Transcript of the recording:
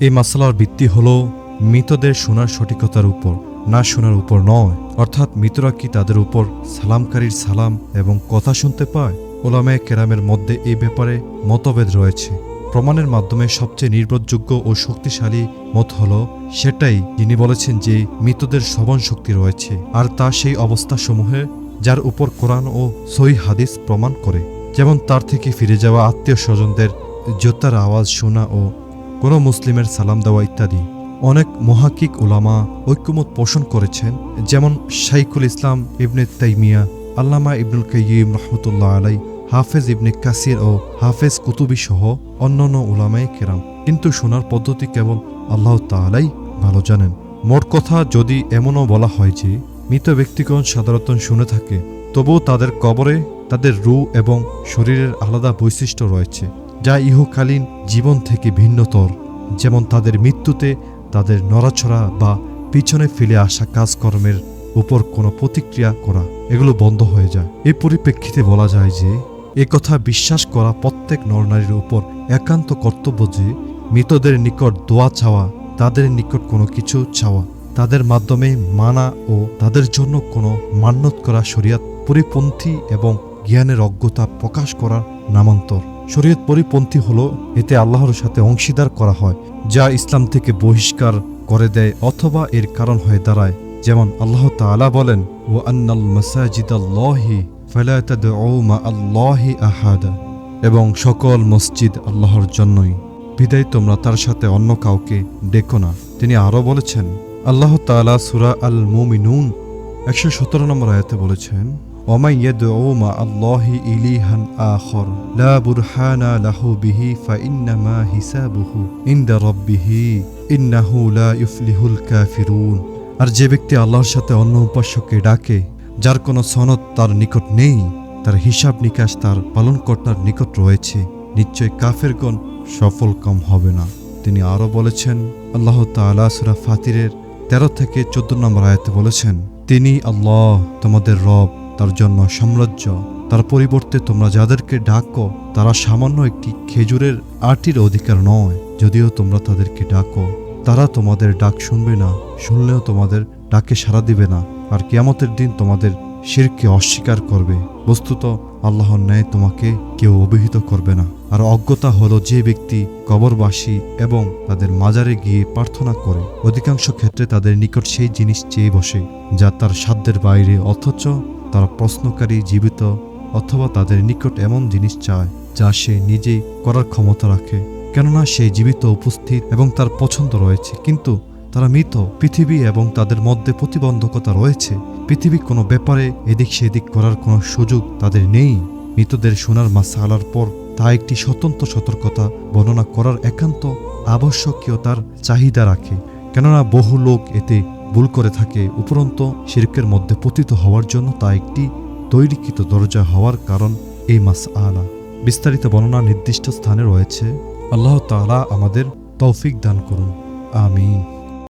এই মাসালার ভিত্তি হল মৃতদের শোনার সঠিকতার উপর, না শোনার উপর নয়। অর্থাৎ মৃতরা কি তাদের উপর সালামকারীর সালাম এবং কথা শুনতে পায়? ওলামায়ে কেরামের মধ্যে এই ব্যাপারে মতভেদ রয়েছে। প্রমাণের মাধ্যমে সবচেয়ে নির্ভরযোগ্য ও শক্তিশালী মত হল সেটাই যিনি বলেছেন যে মৃতদের শ্রবণ শক্তি রয়েছে আর তা সেই অবস্থাসমূহে যার উপর কোরআন ও সই হাদিস প্রমাণ করে। যেমন তার থেকে ফিরে যাওয়া আত্মীয় স্বজনদের জোতার আওয়াজ শোনা ও কোনো মুসলিমের সালাম দেওয়া ইত্যাদি। অনেক মহাকিক ওলামা ঐক্যমত পোষণ করেছেন, যেমন শাইখুল ইসলাম ইবনে তাইমিয়া, আল্লামা ইবনুল কাইয়িম রহমতুল্লাহ আলাই হাফেজ ইবনে কাসির ও হাফেজ কুতুবি সহ অন্যান্য ওলামায়ে কেরাম। কিন্তু শোনার পদ্ধতি কেবল আল্লাহ তাআলাই ভালো জানেন। মোট কথা, যদি এমনও বলা হয় যে মৃত ব্যক্তিগণ সাধারণত শুনে থাকে, তবুও তাদের কবরে তাদের রু এবং শরীরের আলাদা বৈশিষ্ট্য রয়েছে। যা ইহকালীন জীবন থেকে ভিন্নতর, যেমন তাদের মৃত্যুতে তাদের নড়াছড়া বা পিছনে ফেলে আসা কাজকর্মের উপর কোনো প্রতিক্রিয়া করা, এগুলো বন্ধ হয়ে যায়। এই পরিপ্রেক্ষিতে বলা যায় যে কথা বিশ্বাস করা প্রত্যেক নরনারীর উপর একান্ত কর্তব্য যে, মৃতদের নিকট দোয়া চাওয়া, তাদের নিকট কোনো কিছু চাওয়া, তাদের মাধ্যমে মানা ও তাদের জন্য কোনো মান্যত করা শরিয়াত পরিপন্থী এবং জ্ঞানের অজ্ঞতা প্রকাশ করার নামান্তর। শরীয়ত পরিপন্থী হলো এতে আল্লাহর সাথে অংশীদার করা হয়, যা ইসলাম থেকে বহিষ্কার করে দেয় অথবা এর কারণ হয়ে দাঁড়ায়। যেমন আল্লাহ তাআলা বলেন ও আন্নাল মাসাজিদ মা আহাদা এবং সকল মসজিদ আল্লাহর জন্যই। বিদায় তোমরা তার সাথে অন্য কাউকে ডেকো না। তিনি আরও বলেছেন, আল্লাহ তালা সুরা আল মুমিনুন একশো সতেরো নম্বর আয়াতে বলেছেন ومن يدعو مع الله إليها آخر لا برهان له به فإنما حسابه عند ربه إنه لا يفلح الكافرون আর যে ব্যক্তি আল্লাহর সাথে অন্য উপাস্যকে ডাকে যার কোনো সনদ তার নিকট নেই তার হিসাব নিকাশ তার পালনকর্তার নিকট রয়েছে নিশ্চয় কাফেরগণ সফল কম হবে না তিনি আরও বলেছেন আল্লাহ তাআলা সুরা ফাতিরের তেরো থেকে চোদ্দ নম্বর আয়াতে বলেছেন তিনি আল্লাহ তোমাদের রব তার জন্য সাম্রাজ্য, তার পরিবর্তে তোমরা যাদেরকে ডাকো, তারা সামান্য একটি খেজুরের আটির অধিকার নয়। যদিও তোমরা তাদেরকে ডাকো, তারা তোমাদের ডাক শুনবে না, শুনলেও তোমাদের ডাকে সাড়া দিবে না, আর কিয়ামতের দিন তোমাদের শিরকে অস্বীকার করবে। বস্তুত আল্লাহর ন্যায় তোমাকে কেউ অভিহিত করবে না। আর অজ্ঞতা হলো যে ব্যক্তি কবরবাসী এবং তাদের মাজারে গিয়ে প্রার্থনা করে। অধিকাংশ ক্ষেত্রে তাদের নিকট সেই জিনিস চেয়ে বসে, যা তার সাধ্যের বাইরে, অথচ তারা প্রশ্নকারী জীবিত অথবা তাদের নিকট এমন জিনিস চায় যা সে নিজেই করার ক্ষমতা রাখে। কেননা সে জীবিত, উপস্থিত এবং তার পছন্দ রয়েছে। কিন্তু তারা মৃত, পৃথিবী এবং তাদের মধ্যে প্রতিবন্ধকতা রয়েছে। পৃথিবী কোনো ব্যাপারে এদিক সেদিক করার কোনো সুযোগ তাদের নেই। মৃতদের সোনার মাসা আলার পর তা একটি স্বতন্ত্র সতর্কতা বর্ণনা করার একান্ত আবশ্যকীয়তার চাহিদা রাখে। কেননা বহু লোক এতে ভুল করে থাকে উপরন্ত শিরকের মধ্যে পতিত হওয়ার জন্য তা একটি তৈরিকৃত দরজা হওয়ার কারণ এই মাস আলা বিস্তারিত বর্ণনা নির্দিষ্ট স্থানে রয়েছে। আল্লাহ তালা আমাদের তৌফিক দান করুন। আমিন।